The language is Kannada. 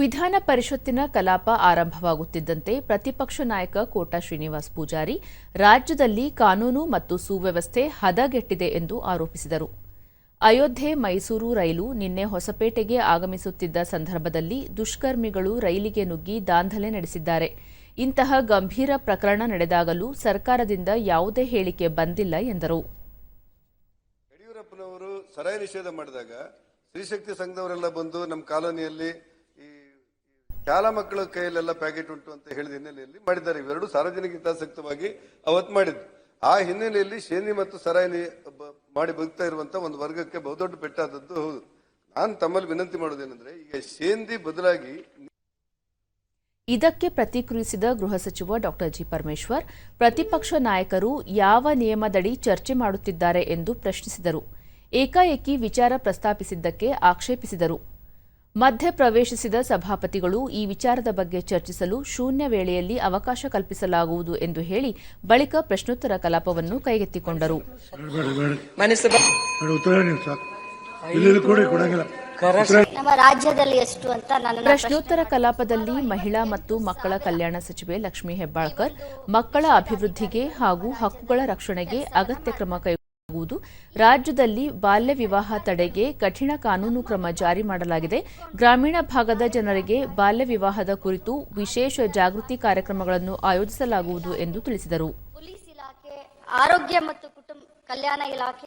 ವಿಧಾನ ಪರಿಷತ್ತಿನ ಕಲಾಪ ಆರಂಭವಾಗುತ್ತಿದ್ದಂತೆ ಪ್ರತಿಪಕ್ಷ ನಾಯಕ ಕೋಟಾ ಶ್ರೀನಿವಾಸ್ ಪೂಜಾರಿ, ರಾಜ್ಯದಲ್ಲಿ ಕಾನೂನು ಮತ್ತು ಸುವ್ಯವಸ್ಥೆ ಹದಗೆಟ್ಟಿದೆ ಎಂದು ಆರೋಪಿಸಿದರು. ಅಯೋಧ್ಯೆ ಮೈಸೂರು ರೈಲು ನಿನ್ನೆ ಹೊಸಪೇಟೆಗೆ ಆಗಮಿಸುತ್ತಿದ್ದ ಸಂದರ್ಭದಲ್ಲಿ ದುಷ್ಕರ್ಮಿಗಳು ರೈಲಿಗೆ ನುಗ್ಗಿ ದಾಂಧಲೆ ನಡೆಸಿದ್ದಾರೆ. ಇಂತಹ ಗಂಭೀರ ಪ್ರಕರಣ ನಡೆದಾಗಲೂ ಸರ್ಕಾರದಿಂದ ಯಾವುದೇ ಹೇಳಿಕೆ ಬಂದಿಲ್ಲ ಎಂದರು. ಯಡಿಯೂರಪ್ಪನವರು ಸರಾಯಿ ನಿಷೇಧ ಮಾಡಿದಾಗ ಸ್ತ್ರೀಶಕ್ತಿ ಸಂಘದವರೆಲ್ಲ ಬಂದು ನಮ್ಮ ಕಾಲೋನಿಯಲ್ಲಿ ಶಾಲಾ ಮಕ್ಕಳ ಕೈಯಲ್ಲೆಲ್ಲ ಪ್ಯಾಕೆಟ್ ಉಂಟು ಅಂತ ಹೇಳಿದ ಹಿನ್ನೆಲೆಯಲ್ಲಿ ಮಾಡಿದ್ದಾರೆ. ಇವೆರಡು ಸಾರ್ವಜನಿಕ ಹಿತಾಸಕ್ತವಾಗಿ ಅವತ್ತು ಮಾಡಿದ್ದು. ಆ ಹಿನ್ನೆಲೆಯಲ್ಲಿ ಶೇನಿ ಮತ್ತು ಸರಾಯಿನಿ ಮಾಡಿ ಬದುಕ್ತಾ ಇರುವಂತ ಒಂದು ವರ್ಗಕ್ಕೆ ಬಹುದೊಡ್ಡ ಪೆಟ್ಟಾದದ್ದು ಹೌದು. ನಾನು ತಮ್ಮಲ್ಲಿ ವಿನಂತಿ ಮಾಡೋದೇನೆಂದ್ರೆ ಈಗ ಶೇಂದಿ ಬದಲಾಗಿ ಇದಕ್ಕೆ ಪ್ರತಿಕ್ರಿಯಿಸಿದ ಗೃಹ ಸಚಿವ ಡಾಕ್ಟರ್ ಜಿ. ಪರಮೇಶ್ವರ್, ಪ್ರತಿಪಕ್ಷ ನಾಯಕರು ಯಾವ ನಿಯಮದಡಿ ಚರ್ಚೆ ಮಾಡುತ್ತಿದ್ದಾರೆ ಎಂದು ಪ್ರಶ್ನಿಸಿದರು. ಏಕಾಏಕಿ ವಿಚಾರ ಪ್ರಸ್ತಾಪಿಸಿದ್ದಕ್ಕೆ ಆಕ್ಷೇಪಿಸಿದರು. ಮಧ್ಯ ಪ್ರವೇಶಿಸಿದ ಸಭಾಪತಿಗಳು ಈ ವಿಚಾರದ ಬಗ್ಗೆ ಚರ್ಚಿಸಲು ಶೂನ್ಯ ವೇಳೆಯಲ್ಲಿ ಅವಕಾಶ ಕಲ್ಪಿಸಲಾಗುವುದು ಎಂದು ಹೇಳಿ ಬಳಿಕ ಪ್ರಶ್ನೋತ್ತರ ಕಲಾಪವನ್ನು ಕೈಗೆತ್ತಿಕೊಂಡರು. ನಮ್ಮ ರಾಜ್ಯದಲ್ಲಿ ಎಷ್ಟು ಅಂತ ನನ್ನ ಪ್ರಶ್ನೋತ್ತರ ಕಲಾಪದಲ್ಲಿ ಮಹಿಳಾ ಮತ್ತು ಮಕ್ಕಳ ಕಲ್ಯಾಣ ಸಚಿವೆ ಲಕ್ಷ್ಮೀ ಹೆಬ್ಬಾಳ್ಕರ್ ಮಕ್ಕಳ ಅಭಿವೃದ್ಧಿಗೆ ಹಾಗೂ ಹಕ್ಕುಗಳ ರಕ್ಷಣೆಗೆ ಅಗತ್ಯ ಕ್ರಮ ಕೈಗೊಳ್ಳಲಾಗುವುದು ರಾಜ್ಯದಲ್ಲಿ ಬಾಲ್ಯ ವಿವಾಹ ತಡೆಗೆ ಕಠಿಣ ಕಾನೂನು ಕ್ರಮ ಜಾರಿ ಮಾಡಲಾಗಿದೆ. ಗ್ರಾಮೀಣ ಭಾಗದ ಜನರಿಗೆ ಬಾಲ್ಯ ವಿವಾಹದ ಕುರಿತು ವಿಶೇಷ ಜಾಗೃತಿ ಕಾರ್ಯಕ್ರಮಗಳನ್ನು ಆಯೋಜಿಸಲಾಗುವುದು ಎಂದು ತಿಳಿಸಿದರು. ಪೊಲೀಸ್ ಇಲಾಖೆ, ಆರೋಗ್ಯ ಮತ್ತು ಕುಟುಂಬ ಕಲ್ಯಾಣ ಇಲಾಖೆ